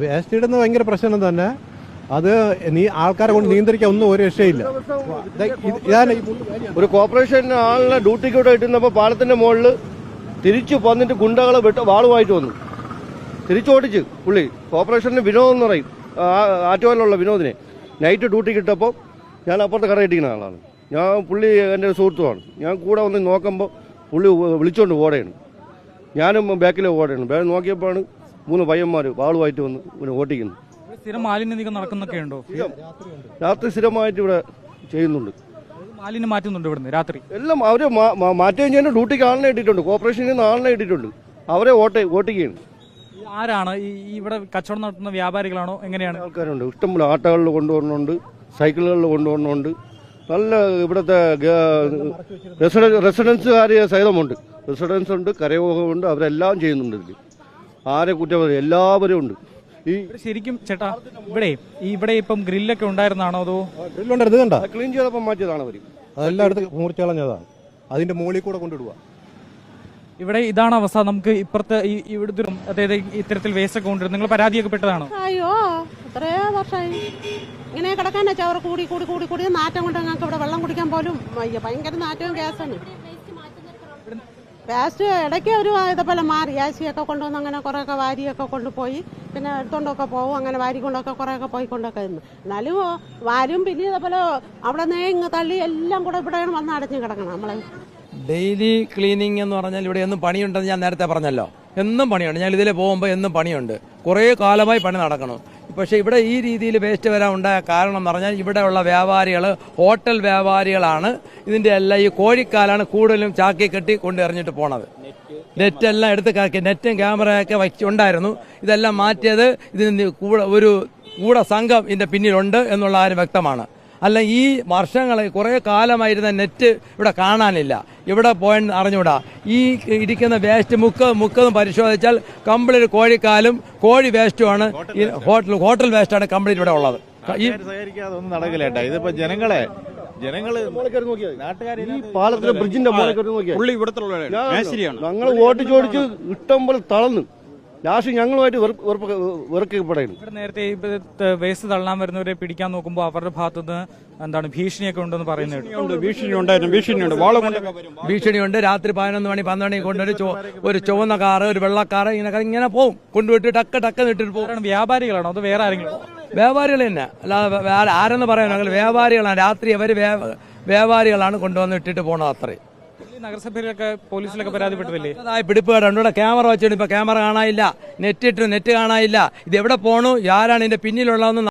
Waste ഇടുന്നത് ഭയങ്കര പ്രശ്നം തന്നെ. അത് നീ ആൾക്കാരെ കൊണ്ട് നിയന്ത്രിക്കാൻ ഒന്നും ഒരു രക്ഷയില്ല. ഒരു കോർപ്പറേഷൻ ആളിനെ ഡ്യൂട്ടിക്ക് ഇവിടെ ഇട്ടുന്നപ്പോൾ പാലത്തിന്റെ മുകളിൽ തിരിച്ചു വന്നിട്ട് ഗുണ്ടകളെ വിട്ട് വാളുമായിട്ട് വന്നു. തിരിച്ചോടിച്ച് പുള്ളി. കോർപ്പറേഷന് വിനോദം എന്ന് പറയും. ആറ്റുവാലുള്ള വിനോദിനെ. നൈറ്റ് ഡ്യൂട്ടിക്ക് ഇട്ടപ്പോൾ ഞാൻ അപ്പുറത്ത് കട ഇട്ടിക്കുന്ന ആളാണ്. ഞാൻ പുള്ളി എന്റെ സുഹൃത്തുമാണ് ഞാൻ കൂടെ വന്ന് നോക്കുമ്പോൾ പുള്ളി വിളിച്ചുകൊണ്ട് ഓടയാണ്. ഞാനും ബാക്കിൽ ഓടയാണ്. ബാക്കിൽ നോക്കിയപ്പോഴാണ് മൂന്ന് പയ്യന്മാർ വാളുമായിട്ട് വന്ന് ഇവിടെ ഓട്ടിക്കുന്നു. സ്ഥിരം മാലിന്യ നീക്കം നടക്കുന്നൊക്കെ ഉണ്ടോ രാത്രി സ്ഥിരമായിട്ട് ഇവിടെ ചെയ്യുന്നുണ്ട്. മാലിന്യം മാറ്റുന്നുണ്ട് ഇവിടുന്ന് രാത്രി? എല്ലാം അവർ മാറ്റുകയും ചെയ്യുന്ന ഡ്യൂട്ടിക്ക് ആളിനെ ഇട്ടിട്ടുണ്ട്. കോർപ്പറേഷനിൽ നിന്ന് ആളിനെ ഇട്ടിട്ടുണ്ട്. അവരെ ഓട്ടെ ഓട്ടിക്കുകയാണ്. ആരാണ്? ഈ ഇവിടെ കച്ചവടം നടത്തുന്ന വ്യാപാരികളാണോ? എങ്ങനെയാണ്? ആൾക്കാരുണ്ട്. ഇഷ്ടംപോലെ ആട്ടകളിൽ കൊണ്ടുവരുന്നുണ്ട്. സൈക്കിളുകളിൽ കൊണ്ടുവരുന്നുണ്ട്. നല്ല ഇവിടുത്തെ റെസിഡൻസ് റെസിഡൻസുകാർ സഹിതമുണ്ട്. റെസിഡൻസ് ഉണ്ട് കരയോഗമുണ്ട്. അവരെല്ലാം ചെയ്യുന്നുണ്ട് ഇതിൽ ആരെ കുറ്റം എല്ലാവരും ഉണ്ട്. ഈ ശരിക്കും ചേട്ടാ ഇവിടെ ഇവിടെ ഇപ്പം ഗ്രില്ലൊക്കെ ഉണ്ടായിരുന്നാണോ അതോ? ഗ്രില്ലുണ്ടായിരുന്നു ക്ലീൻ ചെയ്തപ്പോൾ മാറ്റിയതാണ് അവർ അതെല്ലാം എടുത്ത് മുറിച്ച് കളഞ്ഞതാണ് അതിന്റെ മുകളിൽ കൂടെ കൊണ്ടിടുക ഇവിടെ ഇതാണ് അവസ്ഥ. നമുക്ക് ഇപ്പുറത്തെ ഈ ഇവിടുത്തെ അതായത് ഇത്തരത്തിൽ വേസ്റ്റ് ഒക്കെ കൊണ്ടുവരും നിങ്ങൾ പരാതിയൊക്കെ പെട്ടതാണോ? അയ്യോ എത്രയോ വർഷമായി. ഇങ്ങനെ കിടക്കാൻ വെച്ചാൽ അവർ കൂടി കൂടി കൂടി കൂടി. നാറ്റം കൊണ്ട് ഞങ്ങൾക്ക് ഇവിടെ വെള്ളം കുടിക്കാൻ പോലും ഭയങ്കര നാറ്റവും ഗ്യാസാണ് വേസ്റ്റ് ഇടയ്ക്ക് ഒരു ഇതേപോലെ മാറി. ആശിയൊക്കെ കൊണ്ടുവന്ന് അങ്ങനെ കുറേയൊക്കെ വാരിയൊക്കെ കൊണ്ടുപോയി. പിന്നെ എടുത്തോണ്ടൊക്കെ പോകും. അങ്ങനെ വാരി കൊണ്ടൊക്കെ കുറേയൊക്കെ പോയി കൊണ്ടൊക്കെ നിന്ന്. എന്നാലും വാരും. പിന്നെ ഇതേപോലെ അവിടെ നിന്ന് ഇങ്ങ് തള്ളി എല്ലാം കൂടെ ഇവിടെ വന്ന് അടഞ്ഞു കിടക്കണം. നമ്മളെ ഡെയിലി ക്ലീനിങ് എന്ന് പറഞ്ഞാൽ ഇവിടെ ഒന്നും പണിയുണ്ടെന്ന് ഞാൻ നേരത്തെ പറഞ്ഞല്ലോ. എന്നും പണിയുണ്ട്. ഞാൻ ഇതിലെ പോകുമ്പോൾ എന്നും പണിയുണ്ട്. കുറേ കാലമായി പണി നടക്കണം. പക്ഷേ ഇവിടെ ഈ രീതിയിൽ വേസ്റ്റ് വരാൻ ഉണ്ടായ കാരണം എന്ന് പറഞ്ഞാൽ ഇവിടെയുള്ള വ്യാപാരികൾ ഹോട്ടൽ വ്യാപാരികളാണ് ഇതിന്റെ എല്ലാം ഈ കോഴിക്കാലാണ് കൂടുതലും ചാക്കി കെട്ടി കൊണ്ട് എറിഞ്ഞിട്ട് പോണത്. നെറ്റ് എല്ലാം എടുത്ത് കാക്കി നെറ്റും ക്യാമറയൊക്കെ വെച്ചുണ്ടായിരുന്നു ഇതെല്ലാം മാറ്റിയത് ഇതിന് കൂടെ ഒരു കൂടെ സംഘം ഇതിന്റെ പിന്നിലുണ്ട് എന്നുള്ള കാര്യം വ്യക്തമാണ്. അല്ല ഈ വർഷങ്ങൾ കുറേ കാലമായിരുന്ന നെറ്റ് ഇവിടെ കാണാനില്ല. ഇവിടെ പോയെന്ന് അറിഞ്ഞൂടാ. ഈ ഇരിക്കുന്ന വേസ്റ്റ് മുക്ക മുക്കതും പരിശോധിച്ചാൽ കംപ്ലീറ്റ് കോഴിക്കാലും കോഴി വേസ്റ്റുമാണ്. ഈ ഹോട്ടൽ ഹോട്ടൽ വേസ്റ്റാണ് കംപ്ലീറ്റ് ഇവിടെ ഉള്ളത്. ഈ സഹകരിക്കാതൊന്നും നടക്കില്ലേട്ടാ ഒന്നും നടക്കില്ല ഏട്ടാ ഇതിപ്പോ ജനങ്ങളെ ജനങ്ങൾ ഈ പാലത്തിലെ ബ്രിഡ്ജിന്റെ പുള്ളി ഇവിടത്തുള്ള ഞങ്ങൾ വോട്ട് ചോദിച്ച് ഇഷ്ടം പോലെ തളർന്നു. ലാസ്റ്റ് ഞങ്ങളുമായിട്ട് വെറുക്കപ്പെടുന്നു നേരത്തെ വേസ്റ്റ് തള്ളാൻ വരുന്നവരെ പിടിക്കാൻ നോക്കുമ്പോൾ അവരുടെ ഭാഗത്തുനിന്ന് എന്താണ് ഭീഷണിയൊക്കെ ഉണ്ടെന്ന് പറയുന്നത് ഭീഷണിയുണ്ടായിരുന്നു ഭീഷണി ഉണ്ടായിരുന്നു ഭീഷണിയുണ്ട് ഭീഷണിയുണ്ട് രാത്രി പതിനൊന്ന് മണി പന്ത്രണ്ട് മണി കൊണ്ടൊരു ഒരു ചുവന്ന കാറ് ഒരു വെള്ളക്കാറ് ഇങ്ങനെ ഇങ്ങനെ പോവും. കൊണ്ടുപോയിട്ട് ടക്ക് ടക്ക് നിട്ടിട്ട് പോകും വ്യാപാരികളാണോ അത് വേറെ ആരെങ്കിലും? വ്യാപാരികൾ തന്നെ. അല്ലാതെ ആരെന്ന് പറയാനോ? അങ്ങനെ വ്യാപാരികളാണ്. രാത്രി അവർ വ്യാപാരികളാണ് കൊണ്ടുവന്ന് ഇട്ടിട്ട് പോണത് അത്രയും. നഗരസഭയിലൊക്കെ പോലീസിലൊക്കെ പരാതിപ്പെട്ടില്ലേ അതായി പിടിപ്പുകേടുണ്ട് ഇവിടെ. ക്യാമറ വെച്ചിട്ട് ഇപ്പൊ ക്യാമറ കാണാനില്ല. നെറ്റ് ഇട്ടു നെറ്റ് കാണാനില്ല. ഇത് എവിടെ പോണു? ആരാണ് ഇതിന്റെ പിന്നിലുള്ളതെന്ന്